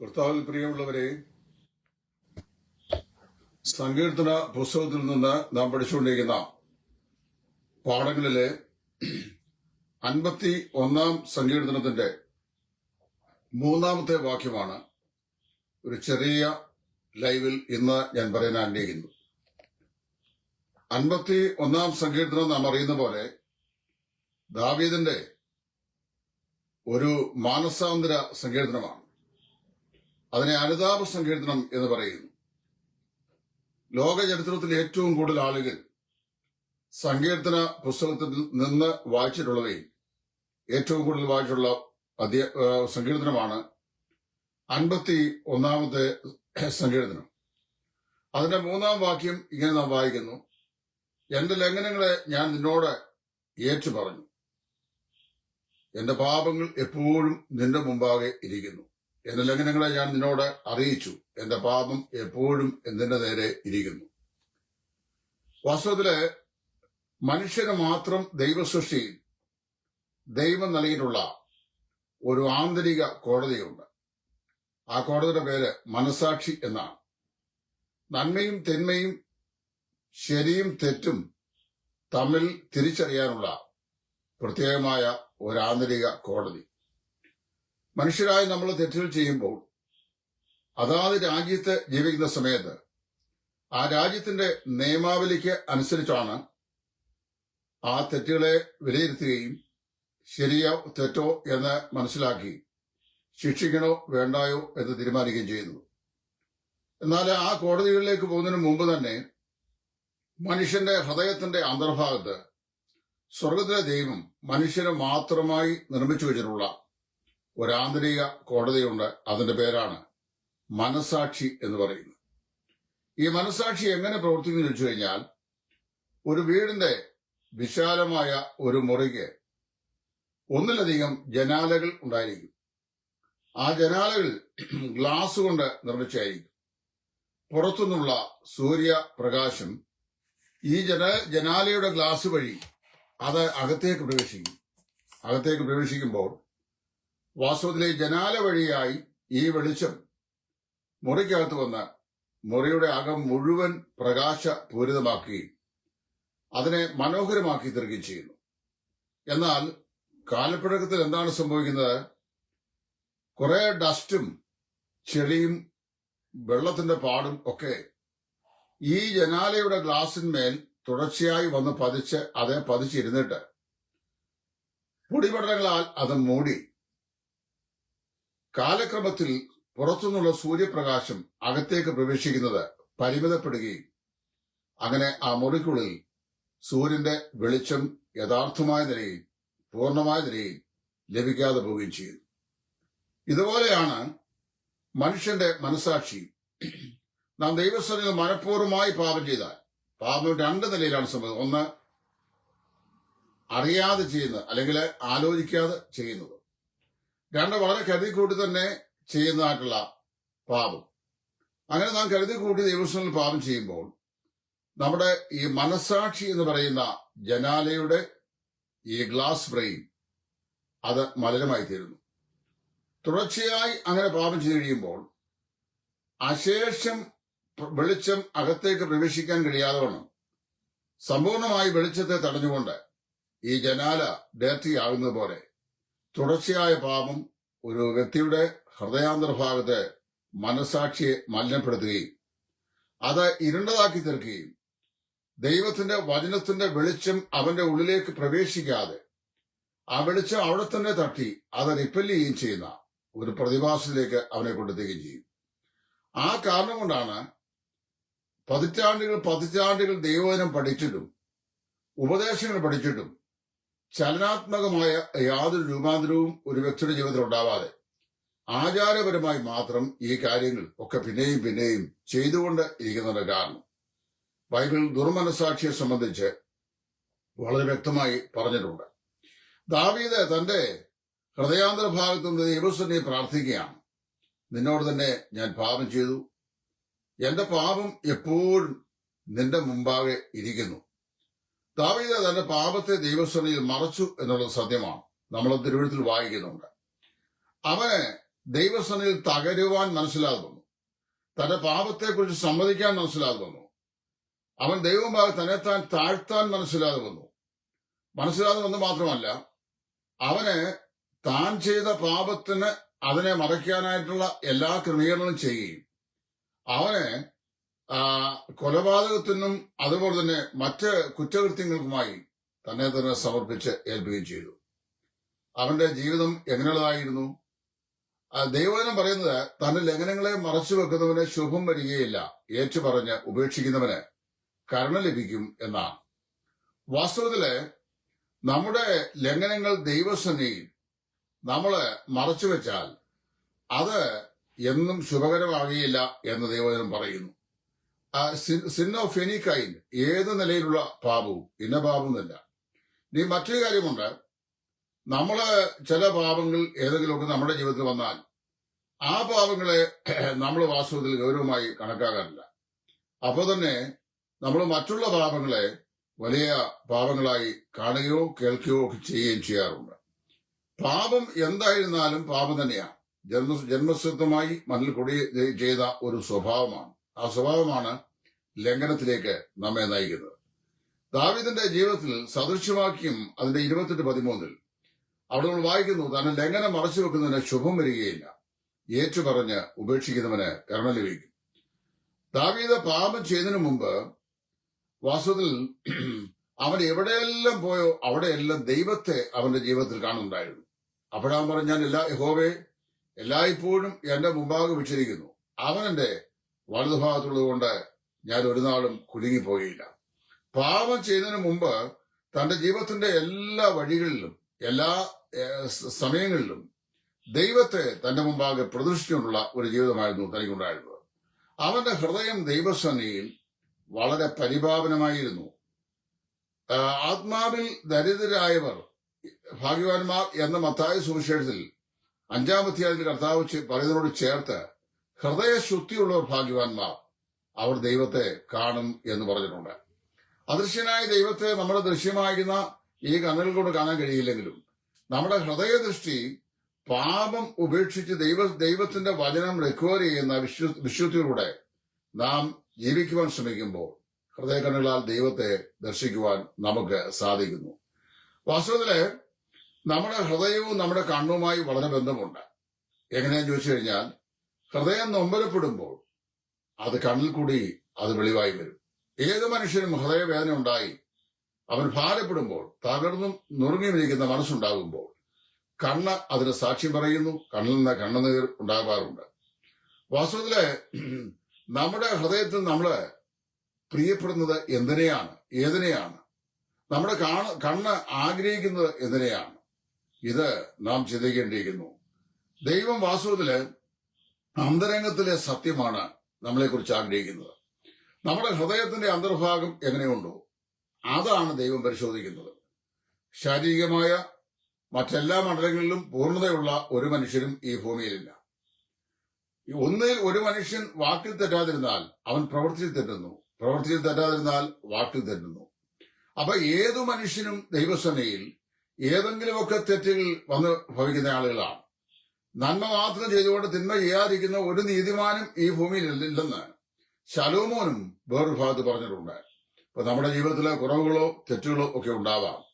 കർത്താവിൽ പ്രിയമുള്ളവരെ സങ്കീർത്തന പുസ്തകത്തിൽ നിന്ന് നാം പഠിച്ചുകൊണ്ടിരിക്കുന്ന പാഠങ്ങളിലെ അൻപത്തി ഒന്നാം സങ്കീർത്തനത്തിന്റെ മൂന്നാമത്തെ വാക്യമാണ് ഒരു ചെറിയ ലൈവിൽ ഇന്ന് ഞാൻ പറയാൻ ആഗ്രഹിക്കുന്നു. അൻപത്തി ഒന്നാം സങ്കീർത്തനം നാം അറിയുന്ന പോലെ ദാവീദിന്റെ ഒരു മാനസാന്തര സങ്കീർത്തനമാണ്. അതിനെ അനുതാപ സങ്കീർത്തനം എന്ന് പറയുന്നു. ലോക ചരിത്രത്തിൽ ഏറ്റവും കൂടുതൽ ആളുകൾ സങ്കീർത്തന പുസ്തകത്തിൽ നിന്ന് വായിച്ചിട്ടുള്ളവയിൽ ഏറ്റവും കൂടുതൽ വായിച്ചിട്ടുള്ള സങ്കീർത്തനമാണ് അൻപത്തി ഒന്നാമത്തെ സങ്കീർത്തനം. അതിന്റെ മൂന്നാം വാക്യം ഇങ്ങനെ നാം വായിക്കുന്നു. എന്റെ ലംഘനങ്ങളെ ഞാൻ നിന്നോട് ഏറ്റു പറഞ്ഞു എന്റെ പാപങ്ങൾ എപ്പോഴും നിന്റെ മുമ്പാകെ ഇരിക്കുന്നു. എന്റെ ലംഘനങ്ങളെ ഞാൻ നിന്നോട് അറിയിച്ചു. എന്റെ പാപം എപ്പോഴും എന്തിന്റെ നേരെ ഇരിക്കുന്നു. വാസ്തവത്തിൽ മനുഷ്യന് മാത്രം ദൈവസൃഷ്ടിയിൽ ദൈവം നൽകിയിട്ടുള്ള ഒരു ആന്തരിക കോടതിയുണ്ട്. ആ കോടതിയുടെ പേര് മനസാക്ഷി എന്നാണ്. നന്മയും തിന്മയും ശരിയും തെറ്റും തമ്മിൽ തിരിച്ചറിയാനുള്ള പ്രത്യേകമായ ഒരു ആന്തരിക കോടതി. മനുഷ്യരായി നമ്മൾ തെറ്റുകൾ ചെയ്യുമ്പോൾ അതാത് രാജ്യത്ത് ജീവിക്കുന്ന സമയത്ത് ആ രാജ്യത്തിന്റെ നിയമാവലിക്ക് അനുസരിച്ചാണ് ആ തെറ്റുകളെ വിലയിരുത്തുകയും ശരിയോ തെറ്റോ എന്ന് മനസ്സിലാക്കി ശിക്ഷിക്കണോ വേണ്ടായോ എന്ന് തീരുമാനിക്കുകയും ചെയ്യുന്നു എന്നാൽ ആ കോടതികളിലേക്ക് പോകുന്നതിന് മുമ്പ് തന്നെ മനുഷ്യന്റെ ഹൃദയത്തിന്റെ അന്തർഭാഗത്ത് സ്വർഗത്തിലെ ദൈവം മനുഷ്യനെ മാത്രമായി നിർമ്മിച്ചു വെച്ചിട്ടുള്ള ഒരാന്തരിക കോടതിയുണ്ട്. അതിന്റെ പേരാണ് മനസാക്ഷി എന്ന് പറയുന്നത്. ഈ മനസാക്ഷി എങ്ങനെ പ്രവർത്തിക്കുന്നു ചോദിച്ചു കഴിഞ്ഞാൽ ഒരു വീടിന്റെ വിശാലമായ ഒരു മുറിക്ക് ഒന്നിലധികം ജനാലകൾ ഉണ്ടായിരിക്കും. ആ ജനാലകൾ ഗ്ലാസ് കൊണ്ട് നിർമ്മിച്ചായിരിക്കും പുറത്തുനിന്നുള്ള സൂര്യപ്രകാശം ഈ ജന ജനാലയുടെ ഗ്ലാസ് വഴി അത് അകത്തേക്ക് പ്രവേശിക്കും. അകത്തേക്ക് പ്രവേശിക്കുമ്പോൾ വാസ്തവത്തിലെ ജനാല വഴിയായി ഈ വെളിച്ചം മുറിക്കകത്ത് വന്ന മുറിയുടെ അകം മുഴുവൻ പ്രകാശ പൂരിതമാക്കുകയും അതിനെ മനോഹരമാക്കി തീർക്കുകയും ചെയ്യുന്നു. എന്നാൽ കാലപ്പഴക്കത്തിൽ എന്താണ് സംഭവിക്കുന്നത്? കുറെ ഡസ്റ്റും ചെളിയും വെള്ളത്തിന്റെ പാടും ഒക്കെ ഈ ജനാലയുടെ ഗ്ലാസിന്മേൽ തുടർച്ചയായി വന്ന് പതിച്ച് അത് പതിച്ചിരുന്നിട്ട് പൊടിപടലങ്ങളാൽ അത് മൂടി കാലക്രമത്തിൽ പുറത്തുനിന്നുള്ള സൂര്യപ്രകാശം അകത്തേക്ക് പ്രവേശിക്കുന്നത് പരിമിതപ്പെടുകയും അങ്ങനെ ആ മുറിക്കുള്ളിൽ സൂര്യന്റെ വെളിച്ചം യഥാർത്ഥമായ നിലയിൽ പൂർണമായ നിലയിൽ ലഭിക്കാതെ പോവുകയും ചെയ്യുന്നു. ഇതുപോലെയാണ് മനുഷ്യന്റെ മനസാക്ഷി. നാം ദൈവസ്ഥനിൽ മനഃപൂർവമായി പാപം ചെയ്താൽ പാപം രണ്ട് നിലയിലാണ് സംഭവം ഒന്ന് അറിയാതെ ചെയ്യുന്നത് അല്ലെങ്കിൽ ആലോചിക്കാതെ ചെയ്യുന്നത്. രണ്ട് വളരെ കരുതി കൂട്ടി തന്നെ ചെയ്യുന്നതായിട്ടുള്ള പാപം. അങ്ങനെ നാം കരുതി കൂട്ടി ദൈവസ്ഥനിൽ പാപം ചെയ്യുമ്പോൾ നമ്മുടെ ഈ മനസാക്ഷി എന്ന് പറയുന്ന ജനാലയുടെ ഈ ഗ്ലാസ് ബ്രെയിൻ അത് മലരമായി തീരുന്നു തുടർച്ചയായി അങ്ങനെ പാപം ചെയ്തു കഴിയുമ്പോൾ അശേഷം വെളിച്ചം അകത്തേക്ക് പ്രവേശിക്കാൻ കഴിയാതെ വണ്ണം സമ്പൂർണമായി വെളിച്ചത്തെ തടഞ്ഞുകൊണ്ട് ഈ ജനാല ഡേർട്ടി ആകുന്നത് പോലെ തുടർച്ചയായ പാപം ഒരു വ്യക്തിയുടെ ഹൃദയാന്തർഭാഗത്തെ മനസാക്ഷിയെ മലിനപ്പെടുത്തുകയും അത് ഇരുണ്ടതാക്കി തീർക്കുകയും ദൈവത്തിന്റെ വചനത്തിന്റെ വെളിച്ചം അവന്റെ ഉള്ളിലേക്ക് പ്രവേശിക്കാതെ ആ വെളിച്ചം അവിടെ തന്നെ തട്ടി അത് റിപ്പൽ ചെയ്യുകയും ചെയ്യുന്ന ഒരു പ്രതിഭാസത്തിലേക്ക് അവനെ കൊണ്ടെത്തുകയും ചെയ്യും. ആ കാരണം കൊണ്ടാണ് പതിറ്റാണ്ടുകൾ പതിറ്റാണ്ടുകൾ ദൈവവചനം പഠിച്ചിട്ടും ഉപദേശങ്ങൾ പഠിച്ചിട്ടും ചലനാത്മകമായ യാതൊരു രൂപാന്തരവും ഒരു വ്യക്തിയുടെ ജീവിതത്തിൽ ഉണ്ടാവാതെ ആചാരപരമായി മാത്രം ഈ കാര്യങ്ങൾ ഒക്കെ പിന്നെയും പിന്നെയും ചെയ്തുകൊണ്ട് ഇരിക്കുന്നതിന്റെ കാരണം. ബൈബിൾ ദുർമനസാക്ഷിയെ സംബന്ധിച്ച് വളരെ വ്യക്തമായി പറഞ്ഞിട്ടുണ്ട്. ദാവീദ് തന്റെ ഹൃദയാന്തര ഭാഗത്തു നിന്ന് ദൈവസ്വനെ പ്രാർത്ഥിക്കുകയാണ്. നിന്നോട് തന്നെ ഞാൻ പാപം ചെയ്തു. എന്റെ പാപം എപ്പോഴും നിന്റെ മുമ്പാകെ ഇരിക്കുന്നു. ദാവീദ് തന്റെ പാപത്തെ ദൈവസ്ഥനയിൽ മറച്ചു എന്നുള്ളത് സത്യമാണ്. നമ്മൾ തിരുവഴുത്തിൽ വായിക്കുന്നുണ്ട്. അവന് ദൈവസനയിൽ തകരുവാൻ മനസ്സിലാതെ വന്നു തന്റെ പാപത്തെക്കുറിച്ച് സമ്മതിക്കാൻ മനസ്സിലാതെ വന്നു അവൻ ദൈവമായി തന്നെ താൻ താഴ്ത്താൻ മനസ്സിലാതെ വന്നു മനസ്സിലാതെ വന്നു മാത്രമല്ല അവന് താൻ ചെയ്ത പാപത്തിന് അതിനെ മറയ്ക്കാനായിട്ടുള്ള എല്ലാ ക്രമീകരണങ്ങളും ചെയ്യുകയും അവന് കൊലപാതകത്തിനും അതുപോലെ തന്നെ മറ്റ് കുറ്റകൃത്യങ്ങൾക്കുമായി തന്നെ തന്നെ സമർപ്പിച്ച് ഏൽപ്പിക്കുകയും ചെയ്തു. അവന്റെ ജീവിതം എങ്ങനെയുള്ളതായിരുന്നു? ദൈവജനം പറയുന്നത് തന്റെ ലംഘനങ്ങളെ മറച്ചു വെക്കുന്നവന് ശുഭം വരികയില്ല ഏറ്റു പറഞ്ഞ് ഉപേക്ഷിക്കുന്നവന് കരുണ ലഭിക്കും എന്നാണ്. വാസ്തവത്തിൽ നമ്മുടെ ലംഘനങ്ങൾ ദൈവസന്നിധിയിൽ നമ്മൾ മറച്ചു വെച്ചാൽ അത് എന്നും ശുഭകരമാകുകയില്ല എന്ന് ദൈവജനം പറയുന്നു. സിൻ ഓഫ് എനി കൈൻഡ് ഏത് നിലയിലുള്ള പാപവും ഇന്ന പാപം എന്നല്ല. ഇനി മറ്റൊരു കാര്യമുണ്ട്. നമ്മൾ ചില പാപങ്ങൾ ഏതെങ്കിലുമൊക്കെ നമ്മുടെ ജീവിതത്തിൽ വന്നാൽ ആ പാപങ്ങളെ നമ്മൾ വാസ്തവത്തിൽ ഗൗരവമായി കണക്കാക്കാറില്ല. അപ്പോൾ തന്നെ നമ്മൾ മറ്റുള്ള പാപങ്ങളെ വലിയ പാപങ്ങളായി കാണുകയോ കേൾക്കുകയോ ഒക്കെ ചെയ്യുകയും ചെയ്യാറുണ്ട്. പാപം എന്തായിരുന്നാലും പാപം തന്നെയാണ് ജന്മ ജന്മസിദ്ധമായി മണ്ണിൽ കൊടി ചെയ്ത ഒരു സ്വഭാവമാണ്. ആ സ്വഭാവമാണ് ലംഘനത്തിലേക്ക് നമ്മെ നയിക്കുന്നത്. ദാവിദിന്റെ ജീവിതത്തിൽ സദൃശ്യവാക്യം അതിന്റെ ഇരുപത്തെട്ട് പതിമൂന്നിൽ അവിടെ നമ്മൾ വായിക്കുന്നു തന്നെ ലംഘനം മറച്ചു വെക്കുന്നതിന് ശുഭം വരികയില്ല. ഏറ്റുപറഞ്ഞ് ഉപേക്ഷിക്കുന്നവന് കരുണ ലഭിക്കും. ദാവീദ് പാപം ചെയ്തതിനു മുമ്പ് വാസ്തവത്തിൽ അവൻ എവിടെയെല്ലാം പോയോ അവിടെയെല്ലാം ദൈവത്തെ അവന്റെ ജീവിതത്തിൽ കാണുന്നുണ്ടായിരുന്നു. അപ്പോഴാ പറഞ്ഞ ഞാൻ എല്ലാ യഹോവേ എല്ലായ്പ്പോഴും എന്റെ മുമ്പാകെ വെച്ചിരിക്കുന്നു. അവൻ എന്റെ വലതുഭാഗത്തുള്ളത് കൊണ്ട് ഞാൻ ഒരു നാളും കുലുങ്ങിപ്പോയില്ല. പാപം ചെയ്യുന്നതിന് മുമ്പ് തന്റെ ജീവിതത്തിന്റെ എല്ലാ വഴികളിലും എല്ലാ സമയങ്ങളിലും ദൈവത്തെ തന്റെ മുമ്പാകെ പ്രദർശിച്ചുകൊണ്ടുള്ള ഒരു ജീവിതമായിരുന്നു തനിക്കുണ്ടായിരുന്നത്. അവന്റെ ഹൃദയം ദൈവസന്നിയിൽ വളരെ പരിപാവനമായിരുന്നു ആത്മാവിൽ ദരിദ്രരായവർ ഭാഗ്യവാന്മാർ എന്ന മത്തായ സുവിശേഷത്തിൽ അഞ്ചാമത്തെ അതിൽ കർത്താവ് പറയുന്നതിനോട് ചേർത്ത് ഹൃദയശുദ്ധിയുള്ളവർ ഭാഗ്യവാന്മാർ. അവർ ദൈവത്തെ കാണും എന്ന് പറഞ്ഞിട്ടുണ്ട്. അദൃശ്യനായ ദൈവത്തെ നമ്മുടെ ദൃശ്യമായിരുന്ന ഈ കണ്ണുകൾ കൊണ്ട് കാണാൻ കഴിയില്ലെങ്കിലും നമ്മുടെ ഹൃദയദൃഷ്ടി പാപം ഉപേക്ഷിച്ച് ദൈവ ദൈവത്തിന്റെ വചനം റിക്കവർ ചെയ്യുന്ന വിശ്വ വിശുദ്ധിയിലൂടെ നാം ജീവിക്കുവാൻ ശ്രമിക്കുമ്പോൾ ഹൃദയകണ്ണുകളാൽ ദൈവത്തെ ദർശിക്കുവാൻ നമുക്ക് സാധിക്കുന്നു. വാസ്തവത്തിൽ നമ്മുടെ ഹൃദയവും നമ്മുടെ കണ്ണുമായി വളരെ ബന്ധമുണ്ട്. എങ്ങനെയാന്ന് ചോദിച്ചു കഴിഞ്ഞാൽ ഹൃദയം നൊമ്പരപ്പെടുമ്പോൾ അത് കണ്ണിൽ കൂടി അത് വെളിവായി വരും. ഏത് മനുഷ്യനും ഹൃദയവേദന ഉണ്ടായി അവൻ ഭാരപ്പെടുമ്പോൾ തകർന്നും നുറുങ്ങിയിരിക്കുന്ന മനസ്സുണ്ടാകുമ്പോൾ കണ്ണ് അതിന് സാക്ഷ്യം പറയുന്നു. കണ്ണിൽ നിന്ന് കണ്ണുനീർ ഉണ്ടാകാറുണ്ട്. വാസ്തവത്തിൽ നമ്മുടെ ഹൃദയത്തിൽ നമ്മൾ പ്രിയപ്പെടുന്നത് എന്തിനെയാണ്? ഏതിനെയാണ്? നമ്മുടെ കാണ കണ്ണ് ആഗ്രഹിക്കുന്നത് എന്തിനെയാണ്? ഇത് നാം ചിന്തിക്കേണ്ടിയിരിക്കുന്നു. ദൈവം വാസ്തവത്തിൽ അന്തരംഗത്തിലെ സത്യമാണ് നമ്മളെക്കുറിച്ച് ആഗ്രഹിക്കുന്നത്. നമ്മുടെ ഹൃദയത്തിന്റെ അന്തർഭാഗം എങ്ങനെയുണ്ടോ അതാണ് ദൈവം പരിശോധിക്കുന്നത്. ശാരീരികമായ മറ്റെല്ലാ മണ്ഡലങ്ങളിലും പൂർണതയുള്ള ഒരു മനുഷ്യരും ഈ ഭൂമിയിലില്ല. ഒന്നിൽ ഒരു മനുഷ്യൻ വാക്കിൽ തെറ്റാതിരുന്നാൽ അവൻ പ്രവൃത്തിയിൽ തെറ്റുന്നു. പ്രവൃത്തിയിൽ തെറ്റാതിരുന്നാൽ വാക്കിൽ തെറ്റുന്നു. അപ്പൊ ഏതു മനുഷ്യനും ദൈവസേനയിൽ ഏതെങ്കിലുമൊക്കെ തെറ്റുകൾ വന്ന് ഭവിക്കുന്ന ആളുകളാണ്. നന്മ മാത്രം ചെയ്തുകൊണ്ട് തിന്മ ചെയ്യാതിരിക്കുന്ന ഒരു നീതിമാനും ഈ ഭൂമിയിൽ ഇല്ലെന്ന് ശലോമോനും വേറൊരു ഭാഗത്ത് പറഞ്ഞിട്ടുണ്ട്. ഇപ്പൊ നമ്മുടെ ജീവിതത്തിലെ കുറവുകളോ തെറ്റുകളോ ഒക്കെ ഉണ്ടാവാം.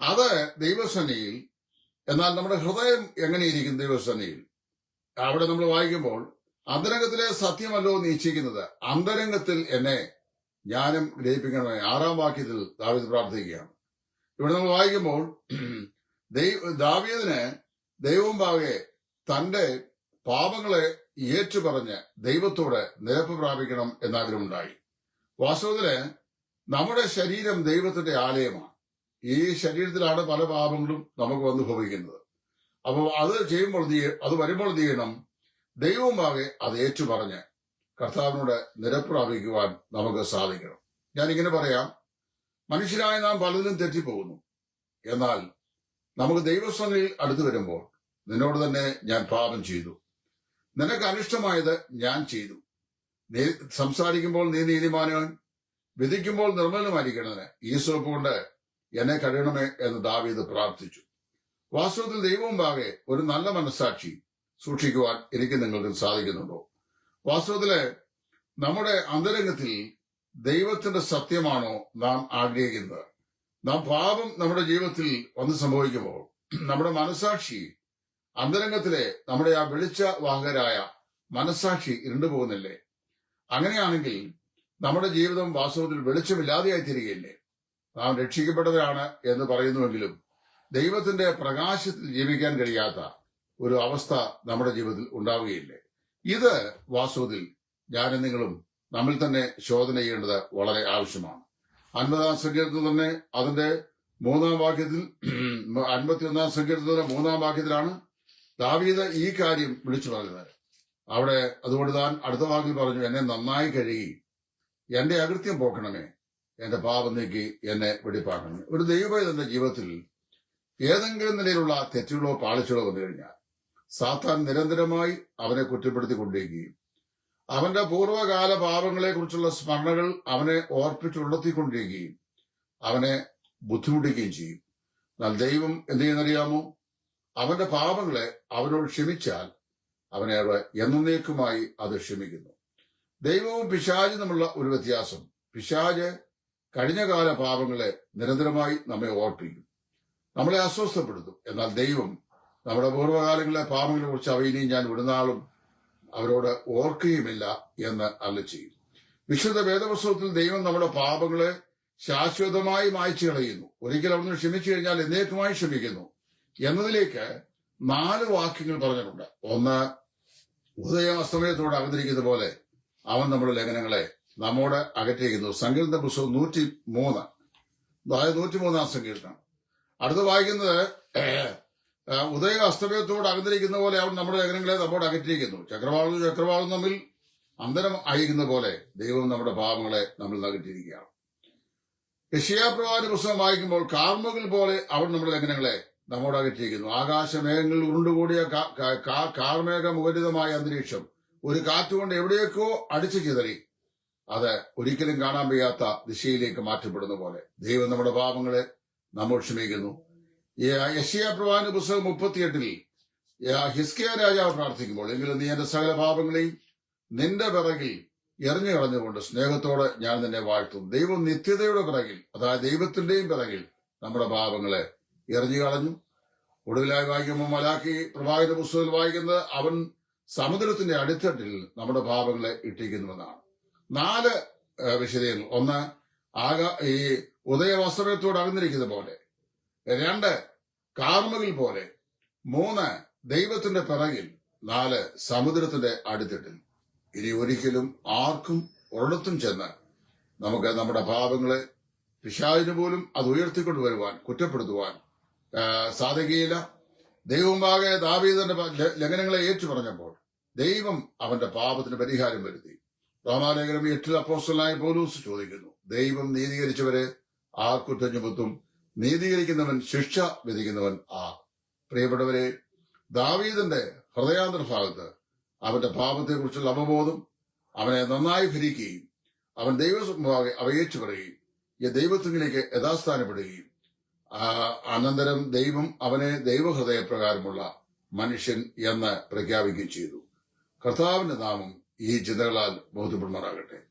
അത് ദൈവസന്നിയിൽ എന്നാൽ നമ്മുടെ ഹൃദയം എങ്ങനെയിരിക്കും ദൈവസന്നിയിൽ? അവിടെ നമ്മൾ വായിക്കുമ്പോൾ അന്തരംഗത്തിലെ സത്യമല്ലോ നീച്ചിക്കുന്നത് അന്തരംഗത്തിൽ എന്നെ ജ്ഞാനം ഗ്രഹിപ്പിക്കണമേ. ആറാം വാക്യത്തിൽ ദാവീദ് പ്രാർത്ഥിക്കുകയാണ്. ഇവിടെ നമ്മൾ വായിക്കുമ്പോൾ ദൈവ ദാവീദിന് ദൈവം പാകെ തന്റെ പാപങ്ങളെ ഏറ്റുപറഞ്ഞ് ദൈവത്തോട് നിരപ്പ് പ്രാപിക്കണം എന്നാഗ്രഹമുണ്ടായി. വാസ്തവത്തിൽ നമ്മുടെ ശരീരം ദൈവത്തിന്റെ ആലയമാണ്. ഈ ശരീരത്തിലാണ് പല പാപങ്ങളും നമുക്ക് വന്നു ഭവിക്കുന്നത്. അപ്പോൾ അത് ചെയ്യുമ്പോൾ അത് വരുമ്പോൾ ചെയ്യണം ദൈവമാകെ അത് ഏറ്റുപറഞ്ഞ് കർത്താവിനോട് നിരപ്രാപിക്കുവാൻ പ്രാപിക്കുവാൻ നമുക്ക് സാധിക്കണം. ഞാൻ ഇങ്ങനെ പറയാം. മനുഷ്യരായ നാം പലതിലും തെറ്റിപ്പോകുന്നു. എന്നാൽ നമുക്ക് ദൈവസ്വങ്ങളിൽ അടുത്തു വരുമ്പോൾ നിന്നോട് തന്നെ ഞാൻ പാപം ചെയ്തു. നിനക്ക് അനിഷ്ടമായത് ഞാൻ ചെയ്തു. നീ സംസാരിക്കുമ്പോൾ നീ നീതിമാനവൻ വിധിക്കുമ്പോൾ നിർമ്മലമായിരിക്കണതിന് ഈ സോപ്പ് കൊണ്ട് എന്നെ കഴിയണമേ എന്ന് ദാവീദ് പ്രാർത്ഥിച്ചു. വാസ്തവത്തിൽ ദൈവവും പാകെ ഒരു നല്ല മനസ്സാക്ഷി സൂക്ഷിക്കുവാൻ എനിക്ക് നിങ്ങൾക്ക് സാധിക്കുന്നുണ്ടോ? വാസ്തവത്തിൽ നമ്മുടെ അന്തരംഗത്തിൽ ദൈവത്തിന്റെ സത്യമാണോ നാം ആഗ്രഹിക്കുന്നത്? നാം പാപം നമ്മുടെ ജീവിതത്തിൽ വന്ന് സംഭവിക്കുമ്പോൾ നമ്മുടെ മനസാക്ഷി അന്തരംഗത്തിലെ നമ്മുടെ ആ വെളിച്ച വാഹകരായ മനസാക്ഷി ഇരുണ്ടു പോകുന്നില്ലേ? അങ്ങനെയാണെങ്കിൽ നമ്മുടെ ജീവിതം വാസ്തവത്തിൽ വെളിച്ചമില്ലാതെയായി തീരുകയില്ലേ? നാം രക്ഷിക്കപ്പെട്ടവരാണ് എന്ന് പറയുന്നുവെങ്കിലും ദൈവത്തിന്റെ പ്രകാശത്തിൽ ജീവിക്കാൻ കഴിയാത്ത ഒരു അവസ്ഥ നമ്മുടെ ജീവിതത്തിൽ ഉണ്ടാവുകയില്ലേ? ഇത് വാസ്തവത്തിൽ ഞാനും നിങ്ങളും നമ്മിൽ തന്നെ ശോധന ചെയ്യേണ്ടത് വളരെ ആവശ്യമാണ്. അൻപതാം സങ്കീർത്തനം തന്നെ അതിന്റെ മൂന്നാം വാക്യത്തിൽ അൻപത്തിയൊന്നാം സങ്കീർത്തത്തിന്റെ മൂന്നാം വാക്യത്തിലാണ് ദാവീദ് ഈ കാര്യം വിളിച്ചു പറഞ്ഞത് അവിടെ അതുകൊണ്ട് താൻ അടുത്ത വാക്കിൽ പറഞ്ഞു എന്നെ നന്നായി കഴുകി എന്റെ അകൃത്യം പോക്കണമേ എന്റെ പാപം നീക്കി എന്നെ വെടിപ്പാക്കണമേ. ഒരു ദൈവത്തിന്റെ ജീവിതത്തിൽ ഏതെങ്കിലും നിലയിലുള്ള തെറ്റുകളോ പാളിച്ചുകളോ വന്നു കഴിഞ്ഞാൽ സാത്താൻ നിരന്തരമായി അവനെ കുറ്റപ്പെടുത്തി കൊണ്ടിരിക്കുകയും അവന്റെ പൂർവകാല പാപങ്ങളെ കുറിച്ചുള്ള സ്മരണകൾ അവനെ ഓർപ്പിച്ചുണർത്തിക്കൊണ്ടിരിക്കുകയും അവനെ ബുദ്ധിമുട്ടിക്കുകയും ചെയ്യും. എന്നാൽ ദൈവം എന്ത് ചെയ്യുന്നറിയാമോ അവന്റെ പാപങ്ങളെ അവനോട് ക്ഷമിച്ചാൽ അവനെ അവർ എന്നേക്കുമായി അത് ക്ഷമിക്കുന്നു. ദൈവവും പിശാചും തമ്മിലുള്ള ഒരു വ്യത്യാസം. പിശാജ് കഴിഞ്ഞകാല പാപങ്ങളെ നിരന്തരമായി നമ്മെ ഓർപ്പിക്കും. നമ്മളെ അസ്വസ്ഥപ്പെടുത്തും. എന്നാൽ ദൈവം നമ്മുടെ പൂർവകാലങ്ങളിലെ പാപങ്ങളെ കുറിച്ച് അവയിനെയും ഞാൻ വിടുന്നാളും അവരോട് ഓർക്കുകയുമില്ല എന്ന് അല്ല ചെയ്യും. വിശുദ്ധ വേദപുസ്തകത്തിൽ ദൈവം നമ്മുടെ പാപങ്ങളെ ശാശ്വതമായി മായ്ച്ചു കളയുന്നു. ഒരിക്കൽ അവിടുന്ന് ക്ഷമിച്ചു കഴിഞ്ഞാൽ എന്നേക്കുമായി ക്ഷമിക്കുന്നു. എന്നതിലേക്ക് നാല് വാക്യങ്ങൾ പറഞ്ഞിട്ടുണ്ട്. ഒന്ന് ഉദയം അസമയത്തോട് അകന്നിരിക്കുന്ന പോലെ അവൻ നമ്മുടെ ലേഖനങ്ങളെ നമ്മോട് അകറ്റിയിരിക്കുന്നു. സങ്കീർത്തന പുസ്തകം നൂറ്റി മൂന്ന് അതായത് നൂറ്റിമൂന്നാം സങ്കീർത്തനം അടുത്ത് വായിക്കുന്നത് ഉദയ അസ്തമയത്തോട് അകന്നിരിക്കുന്ന പോലെ അവൻ നമ്മുടെ ലേഖനങ്ങളെ നമ്മോട് അകറ്റിയിരിക്കുന്നു. ചക്രവാളും ചക്രവാളും തമ്മിൽ അന്തരം അയക്കുന്ന പോലെ ദൈവം നമ്മുടെ ഭാവങ്ങളെ നമ്മൾ അകറ്റിയിരിക്കുകയാണ്. യഷിയാപ്രവാന്റെ പുസ്തകം വായിക്കുമ്പോൾ കാർമുകൾ പോലെ അവൻ നമ്മുടെ ലംഘനങ്ങളെ നമ്മോട് അകറ്റിയിരിക്കുന്നു ആകാശമേഘങ്ങൾ ഉരുണ്ടുകൂടിയ കാ- കാ- കാ- കാർമേഘ മുഖരിതമായ അന്തരീക്ഷം. ഒരു കാറ്റുകൊണ്ട് എവിടെയൊക്കെയോ അടിച്ചു ചിതറി. അത് ഒരിക്കലും കാണാൻ വയ്യാത്ത ദിശയിലേക്ക് മാറ്റപ്പെടുന്ന പോലെ. ദൈവം നമ്മുടെ പാപങ്ങളെ നമ്മൾ ക്ഷമിക്കുന്നു. യശിയ പ്രവാന പുസ്തകം മുപ്പത്തിയെട്ടിൽ ഹിസ്കിയ രാജാവ് പ്രാർത്ഥിക്കുമ്പോൾ എങ്കിലും നീ എന്റെ സകല പാപങ്ങളെയും നിന്റെ പിറകിൽ എറിഞ്ഞു കളഞ്ഞുകൊണ്ട് സ്നേഹത്തോടെ ഞാൻ നിന്നെ വാഴ്ത്തും. ദൈവം നിത്യതയുടെ പിറകിൽ അതായത് ദൈവത്തിന്റെയും പിറകിൽ നമ്മുടെ പാപങ്ങളെ എറിഞ്ഞു കളഞ്ഞു. ഒടുവിലായി വായിക്കുമ്പോൾ മലാക്കി പ്രഭാകര പുസ്തകത്തിൽ വായിക്കുന്നത് അവൻ സമുദ്രത്തിന്റെ അടിത്തട്ടിൽ നമ്മുടെ പാപങ്ങളെ ഇട്ടിരിക്കുന്നുവെന്നാണ്. നാല് വിശദീകരണം. ഒന്ന് ആക ഈ ഉദയവസ്ത്രത്തോട് അകന്നിരിക്കുന്ന പോലെ. രണ്ട് കാർമകിൽ പോലെ. മൂന്ന് ദൈവത്തിന്റെ പിറകിൽ. നാല് സമുദ്രത്തിന്റെ അടിത്തട്ടിൽ. ഇനി ഒരിക്കലും ആർക്കും ഒരിടത്തും ചെന്ന് നമുക്ക് നമ്മുടെ പാപങ്ങളെ പിശാചിന് പോലും അത് ഉയർത്തിക്കൊണ്ടുവരുവാൻ കുറ്റപ്പെടുത്തുവാൻ സാധിക്കുകയില്ല ദൈവമാകെ ദാവീദന്റെ ലംഘനങ്ങളെ ഏറ്റു പറഞ്ഞപ്പോൾ ദൈവം അവന്റെ പാപത്തിന് പരിഹാരം വരുത്തി. റോമാലേഖനം എട്ടിൽ അപ്പോസ്റ്റലായ പോലൂസ് ചോദിക്കുന്നു ദൈവം നീതീകരിച്ചവരെ ആ കുറ്റം ചുമത്തും നീതീകരിക്കുന്നവൻ ശിക്ഷ വിധിക്കുന്നവൻ ആ പ്രിയപ്പെട്ടവരെ ദാവീദിന്റെ ഹൃദയാന്തർഭാഗത്ത് അവന്റെ പാപത്തെക്കുറിച്ചുള്ള അവബോധം അവനെ നന്നായി ഭരിക്കുകയും അവൻ ദൈവ അവയേച്ചു പറയുകയും ഈ ദൈവത്തിലേക്ക് യഥാസ്ഥാനപ്പെടുകയും അനന്തരം ദൈവം അവനെ ദൈവഹൃദയപ്രകാരമുള്ള മനുഷ്യൻ എന്ന് പ്രഖ്യാപിക്കുകയും ചെയ്തു. കർത്താവിന്റെ നാമം ഈ ചിന്തകളാൽ ബോധ്യപ്പെടുമാറാകട്ടെ.